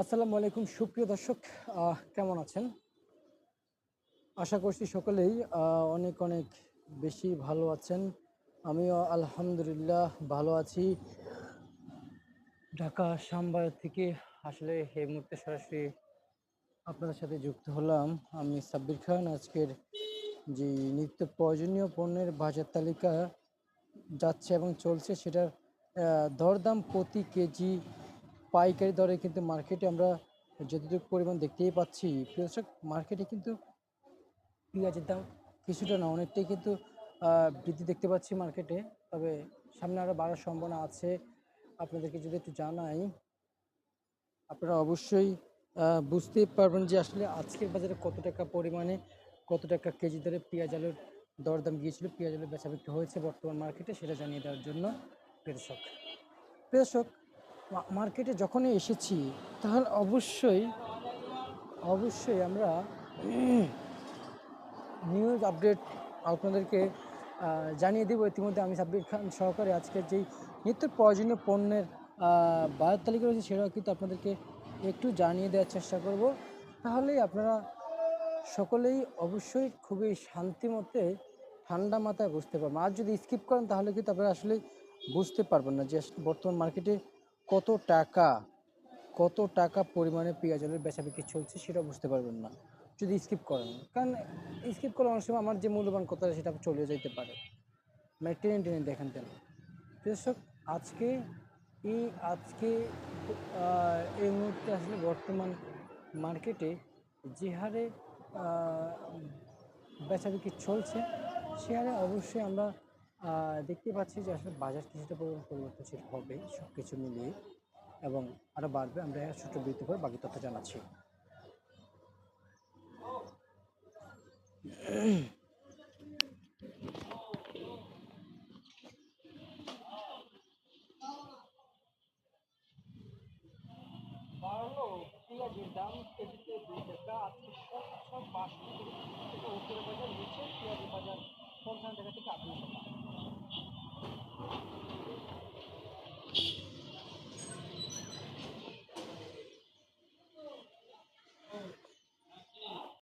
আসসালামু আলাইকুম, সুপ্রিয় দর্শক কেমন আছেন? আশা করছি সকলেই অনেক অনেক বেশি ভালো আছেন। আমিও আলহামদুলিল্লাহ ভালো আছি। ঢাকা শ্যামবাজার থেকে আসলে এই মুহূর্তে সরাসরি আপনাদের সাথে যুক্ত হলাম। আমি সাব্বির খান, আজকের যে নিত্য প্রয়োজনীয় পণ্যের বাজার তালিকা যাচ্ছে এবং চলছে, সেটার দরদাম প্রতি কেজি পাইকারি দরে কিন্তু মার্কেটে আমরা যতটুকু পরিমাণ দেখতেই পাচ্ছি, প্রিয় মার্কেটে কিন্তু পেঁয়াজের দাম কিছুটা না, অনেকটাই কিন্তু বৃদ্ধি দেখতে পাচ্ছি মার্কেটে। তবে সামনে আরও বাড়ার সম্ভাবনা আছে। আপনাদেরকে যদি একটু জানাই, আপনারা অবশ্যই বুঝতেই পারবেন যে আসলে আজকের বাজারে কত টাকা পরিমাণে, কত টাকা কেজি দরে পেঁয়াজ আলুর দরদাম গিয়েছিল, পেঁয়াজ আলুর বেচা বিক্রি হয়েছে বর্তমান মার্কেটে, সেটা জানিয়ে দেওয়ার জন্য প্রেষক প্রেষক মার্কেটে যখনই এসেছি, তাহলে অবশ্যই অবশ্যই আমরা নিউজ আপডেট আপনাদেরকে জানিয়ে দেবো। ইতিমধ্যে আমি সাব্বির খান সহকারে আজকে যেই নিত্য প্রয়োজনীয় পণ্যের বাজার তালিকা রয়েছে, সেটাও কিন্তু আপনাদেরকে একটু জানিয়ে দেওয়ার চেষ্টা করব। তাহলেই আপনারা সকলেই অবশ্যই খুবই শান্তি মতে ঠান্ডা মাথায় বুঝতে পারবেন। আর যদি স্কিপ করেন, তাহলে কিন্তু আপনারা আসলে বুঝতে পারবেন না যে বর্তমান মার্কেটে কত টাকা কত টাকা পরিমাণে পেঁয়াজ আলুর বেচা বিক্রি চলছে সেটা বুঝতে পারবেন না। যদি স্কিপ করেন, কারণ স্কিপ করলে অনেক সময় আমার যে মূল্যবান কথা সেটা চলে যেতে পারে। মানে টেনে টেনে দেখেন তেন দর্শক, আজকে এই আজকে এই মুহূর্তে আসলে বর্তমান মার্কেটে যে হারে বেচা বিক্রি চলছে, সে হারে অবশ্যই আমরা দেখতে পাচ্ছি যে আসলে বাজার কিছুটা পরিমাণ পরিবর্তনশীল হবে সব কিছু মিলিয়ে। এবং আরও বাড়বে, আমরা ছোট বৃদ্ধি করে বাকি তথ্য জানাচ্ছি। দাম কেজিতে দুই টাকা